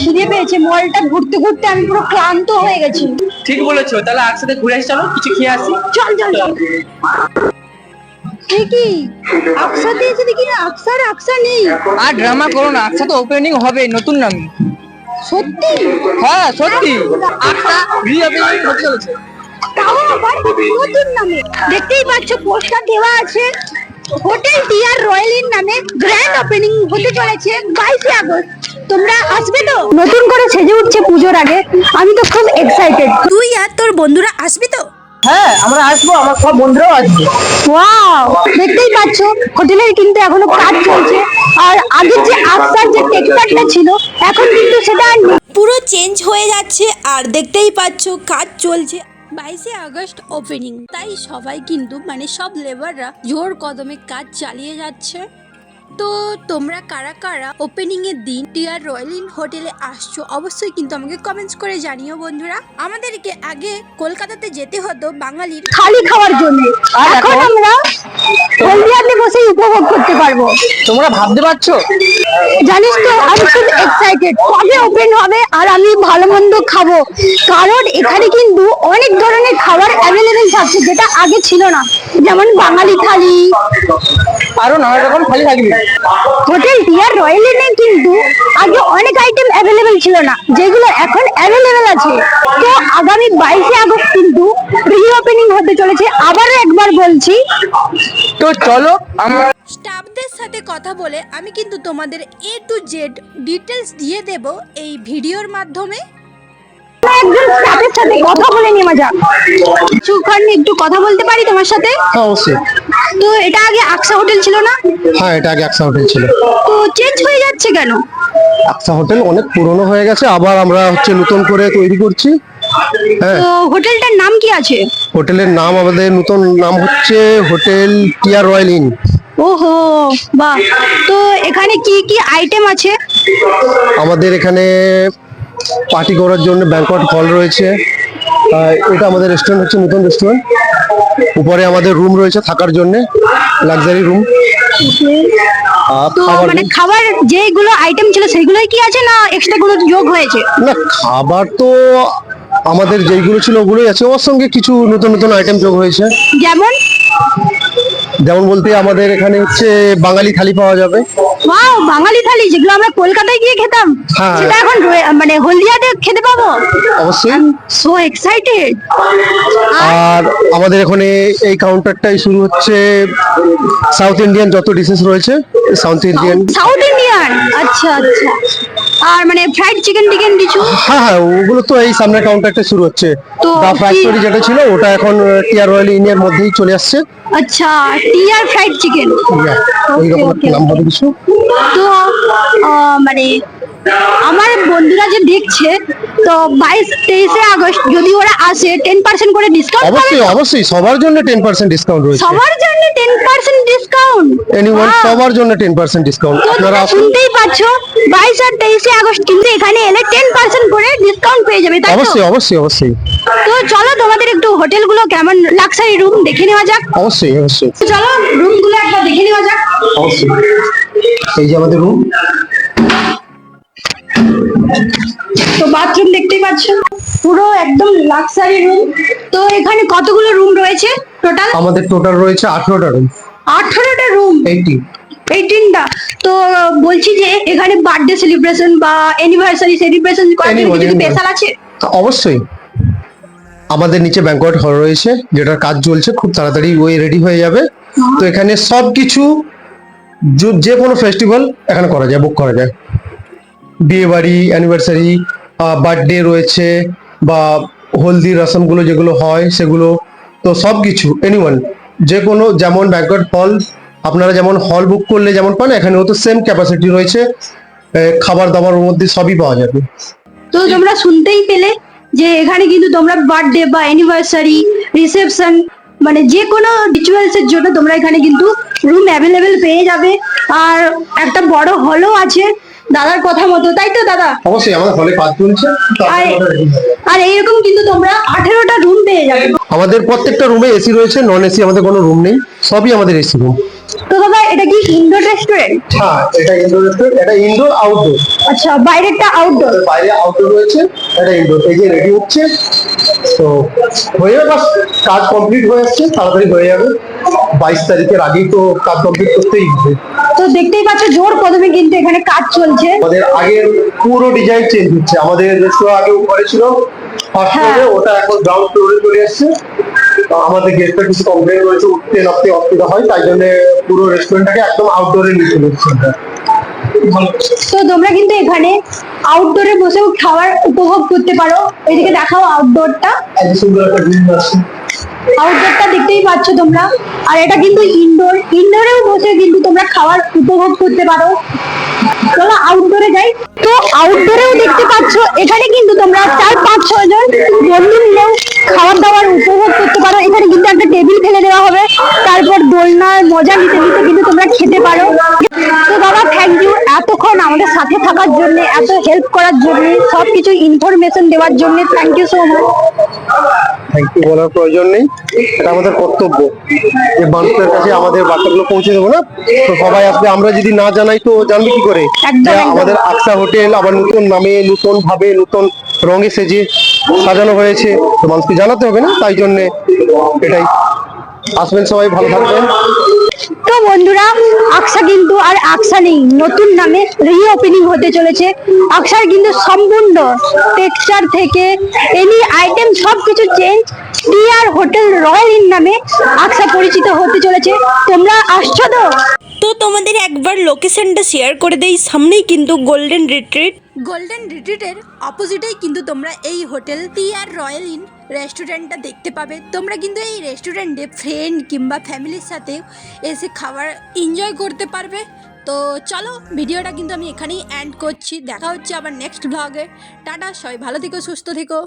খিদে পেয়েছে মলটা ঘুরতে ঘুরতে আমি পুরো ক্লান্ত হয়ে গেছি। ঠিক বলেছ তাহলে একসাথে ঘুরে আসি চলো কিছু খেয়ে আসি। চল চল চল। কি? আকসা দিয়েছে দেখি আকসার আকসা নেই। আর ড্রামা করো না একসাথে ওপেনিং হবে নতুন নাম। সত্যি? হ্যাঁ সত্যি। একটা রিওপেনিং হতে চলেছে। তাও আবার নতুন নামে? দেখতেই পাচ্ছ পোস্টার দেওয়া আছে। হোটেল ডিয়ার রয়্যাল ইন নামে গ্র্যান্ড ওপেনিং হতে চলেছে বাইশে আগস্ট। তোমরা আসবে তো? নতুন করে সেজে উঠছে পুজোর আগে। আমি তো খুব এক্সাইটেড তুই আর তোর বন্ধুরা আসবি তো? হ্যাঁ আমরা আসব আমার সব বন্ধুরাও আসবে। ওয়াও দেখতেই পাচ্ছ হোটেলের কিন্তু এখনও কাজ চলছে। আর আগের যে আফসার যে টেক্সচারটা ছিল এখন কিন্তু সেটা পুরো চেঞ্জ হয়ে যাচ্ছে আর দেখতেই পাচ্ছ কাজ চলছে। বাইশে আগস্ট ওপেনিং তাই সবাই কিন্তু মানে সব লেবাররা জোর কদমে কাজ চালিয়ে যাচ্ছে। তো তোমরা কারা কারা ওপেনিং এর দিন টিয়ার রয়্যাল ইন হোটেলে আসছো অবশ্যই কিন্তু আমাকে কমেন্টস করে জানিও বন্ধুরা। আমাদেরকে আগে কলকাতাতে যেতে হতো বাঙালির। খালি খাওয়ার জন্য। এখন? আমরা হলদিয়াতে বসে উপভোগ করতে পারব। তোমরা ভাবতে পারছ? জানিস তো আমি খুব এক্সাইটেড কবে ওপেন হবে আর আমি ভালো মন্দ খাব? কারণ এখানে কিন্তু অনেক ধরনের খাবার অ্যাভেলেবেল থাকছে যেটা আগে ছিল না। যেমন বাঙালি থালি। আরও নানা রকম খালি থাকবে। হোটেল ডিয়ার রয়্যাল ইনে কিন্তু আগে অনেক আইটেম অ্যাভেলেবেল ছিল না যেগুলো এখন অ্যাভেলেবেল আছে। তো আগামী বাইশে আগস্ট কিন্তু রিওপেনিং হতে চলেছে আবারও একবার বলছি। তো চলো আমরা স্টাফদের সাথে কথা বলে আমি কিন্তু তোমাদের এ টু জেড ডিটেলস দিয়ে দেব এই ভিডিওর মাধ্যমে। একজন স্টাফের সাথে কথা বলে নেওয়া যাক কিছুক্ষণ একটু কথা বলতে পারি তোমার সাথে? হ্যাঁ অবশ্যই। তো এটা আগে আকসা হোটেল ছিল না? হ্যাঁ এটা আগে আকসা হোটেল ছিল। তো চেঞ্জ হয়ে যাচ্ছে কেন? আকসা হোটেল অনেক পুরনো হয়ে গেছে আবার আমরা হচ্ছে নতুন করে তৈরি করছি। হ্যাঁ। তো হোটেলটার নাম কি আছে? হোটেলের নাম আমাদের নতুন নাম হচ্ছে হোটেল টিয়ার রয়্যাল ইন। ওহো বাহ। তো এখানে কি কি আইটেম আছে? আমাদের এখানে পার্টি করার জন্য ব্যাংকট হল রয়েছে। এটা আমাদের রেস্টুরেন্ট হচ্ছে নতুন রেস্টুরেন্ট উপরে আমাদের রুম রয়েছে থাকার জন্য লাক্সারি রুম আর তো মানে খাবার যেগুলো আইটেম ছিল সেগুলোই কি আছে না এক্সট্রা কোনো যোগ হয়েছে? না খাবার তো আমাদের যেইগুলো ছিল ওগুলোই আছে। ওর সঙ্গে কিছু নতুন নতুন আইটেম যোগ হয়েছে। যেমন? যেমন বলতে আমাদের এখানে হচ্ছে বাঙালি থালি পাওয়া যাবে। ওয়াও বাঙালি থালি যেগুলো আমরা কলকাতায় গিয়ে খেতাম হ্যাঁ। সেটা এখন মানে হলদিয়াতে খেতে পাবো? অবশ্যই। সো এক্সাইটেড আর আমাদের এখানে এই কাউন্টারটাই শুরু হচ্ছে সাউথ ইন্ডিয়ান যত ডিশেস রয়েছে সাউথ ইন্ডিয়ান সাউথ ইন্ডিয়ান আচ্ছা আচ্ছা। আর মানে ফ্রাইড চিকেন টিকেন কিছু? হ্যাঁ হ্যাঁ ওগুলো তো এই সামনে কাউন্টারটা শুরু হচ্ছে। তো দা ফ্যাক্টরি যেটা ছিল ওটা এখন টিয়ার রয়্যাল ইন্ডিয়ার মধ্যেই চলে আসছে। আচ্ছা টি আর ফ্রাইড চিকেন ওই রকম নাম হবে কিছু। তো মানে আমার বন্ধুরা যে দেখছে তো বাইশ তেইশে আগস্ট যদি ওরা আসে টেন পার্সেন্ট করে ডিসকাউন্ট অবশ্যই অবশ্যই সবার জন্য টেন পার্সেন্ট ডিসকাউন্ট রয়েছে। সবার জন্য টেন পার্সেন্ট ডিসকাউন্ট এনিওয়ান সবার জন্য টেন পার্সেন্ট ডিসকাউন্ট আপনারা শুনতেই পাচ্ছ বাইশ আর তেইশে আগস্ট কিন্তু এখানে এলে টেন পার্সেন্ট করে ডিসকাউন্ট পেয়ে যাবে তাই অবশ্যই অবশ্যই অবশ্যই। তো চলো তোমাদের একটু হোটেলগুলো কেমন লাক্সারি রুম দেখে নেওয়া যাক। অবশ্যই অবশ্যই। চলো রুমগুলো একবার দেখে নেওয়া যাক। অবশ্যই। এই যে আমাদের রুম তো বাথরুম দেখতেই পাচ্ছ পুরো একদম লাক্সারি রুম তো এখানে কতগুলো রুম রয়েছে টোটাল আমাদের টোটাল রয়েছে আঠেরোটা রুম আঠারোটা রুম এইটি এইটিনটা তো বলছি যে এখানে বার্থডে সেলিব্রেশন বা অ্যানিভার্সারি সেলিব্রেশন করার জন্য কিছু স্পেশাল আছে? অবশ্যই। আমাদের নিচে ব্যাংকোয়েট হল রয়েছে যেটার কাজ চলছে খুব তাড়াতাড়ি ওই রেডি হয়ে যাবে। তো এখানে সব কিছু যে কোনো ফেস্টিভ্যাল এখানে করা যায় বুক করা যায়। বিয়ে বাড়ি অ্যানিভার্সারি বার্থডে রয়েছে বা হলদি রসমগুলো যেগুলো হয় সেগুলো। তো সব কিছু এনিওয়ান যে কোনো যেমন ব্যাংকোয়েট হল আপনারা যেমন হল বুক করলে যেমন পান, এখানেও তো সেম ক্যাপাসিটি রয়েছে। খাবার দাবার মধ্যে সবই পাওয়া যাবে। তো তোমরা শুনতেই পেলে যে এখানে কিন্তু তোমরা বার্থডে বা অ্যানিভার্সারি রিসেপশন মানে যে কোনো রিচুয়ালস এর জন্য তোমরা এখানে কিন্তু রুম অ্যাভেলেবেল পেয়ে যাবে। আর একটা বড় হলও আছে দাদার কথা মতো তাই তো দাদা? অবশ্যই আমাদের হলে কাজ চলছে তো আর এইরকম কিন্তু তোমরা আঠেরোটা রুম পেয়ে যাবে। আমাদের প্রত্যেকটা রুমে এসি রয়েছে নন এসি আমাদের কোনো রুম নেই সবই আমাদের এসি রুম তো দাদা এটা কি ইনডোর রেস্টুরেন্ট হ্যাঁ এটা ইনডোর রেস্টুরেন্ট এটা ইনডোর আউটডোর আচ্ছা বাইরেরটা আউটডোর বাইরে আউটডোর রয়েছে এটা ইনডোর এই যে রেডি হচ্ছে তো হয়ে যাবে বাস কাজ কমপ্লিট হয়ে যাচ্ছে তাড়াতাড়ি হয়ে যাবে। বাইশ তারিখের আগেই তো কাজ কমপ্লিট করতেই হবে। তো দেখতেই পাচ্ছ জোর কদমে কিন্তু এখানে কাজ চলছে। আমাদের আগের পুরো ডিজাইন চেঞ্জ হচ্ছে। আমাদের রেস্টুরেন্ট আগে উপরে ছিল ফার্স্ট হ্যাঁ। ফ্লোরে ওটা এখন গ্রাউন্ড ফ্লোরে চলে এসেছে। তো আমাদের গেস্টটা কিছু কমপ্লেন করেছে উঠতে নামতে অসুবিধা হয় তাই জন্য পুরো রেস্টুরেন্টটাকে একদম আউটডোরে নিয়ে চলে এসেছে তো তোমরা কিন্তু এখানে আউটডোরে বসেও খাবার উপভোগ করতে পারো। এদিকে দেখাও আউটডোরটা এত সুন্দর একটা আছে। আউটডোরটা দেখতেই পাচ্ছ তোমরা। আর এটা কিন্তু ইনডোর ইনডোরেও বসে কিন্তু তোমরা খাবার উপভোগ করতে পারো। চলো আউটডোরে যাই। তো আউটডোরেও দেখতে পাচ্ছ, এখানে কিন্তু তোমরা চার, পাঁচ, ছয় জন বন্ধু মিলেও খাবার দাবার উপভোগ করতে পারো। এখানে কিন্তু একটা টেবিল ফেলে দেওয়া হবে। তারপর দোলনার মজা নিতে নিতে কিন্তু তোমরা খেতে পারো। তো দাদা থ্যাংক ইউ এতক্ষণ আমাদের সাথে থাকার জন্য এত হেল্প করার জন্য সবকিছু ইনফরমেশন দেওয়ার জন্য thank you so much thank you বলার প্রয়োজন নেই। এটা আমাদের কর্তব্য। যে মানুষের কাছে আমাদের বার্তাগুলো পৌঁছে দেবো না? তো সবাই আসবে আমরা যদি না জানাই তো জানবে কি করে? আমাদের আকসা হোটেল আবার নতুন নামে নতুন ভাবে নতুন রঙে সেজে সাজানো হয়েছে। তো মানুষকে জানাতে হবে না তাই জন্য এটাই। আসবেন সবাই ভালো থাকবেন। তো বন্ধুরা আকসা কিন্তু আর আকসা নেই। নতুন নামে রি ওপেনিং হতে চলেছে। আকসার কিন্তু সম্পূর্ণ টেক্সচার থেকে এনি আইটেম সবকিছু change TR hotel royal in নামে আকসা পরিচিত হতে চলেছে। তোমরা আসছো তো? তো তোমাদের একবার লোকেশনটা শেয়ার করে দেই। সামনেই কিন্তু গোল্ডেন রিট্রিট গোল্ডেন রিট্রিটের অপোজিটেই কিন্তু তোমরা এই hotel T R royal inn রেস্টুরেন্টটা দেখতে পাবে। তোমরা কিন্তু এই রেস্টুরেন্টে ফ্রেন্ড কিংবা ফ্যামিলির সাথে এসে খাবার এনজয় করতে পারবে। তো চলো, ভিডিওটা কিন্তু আমি এখানেই এন্ড করছি। দেখা হচ্ছে আবার নেক্সট ব্লগে টাটা, সবাই ভালো থেকো, সুস্থ থেকো।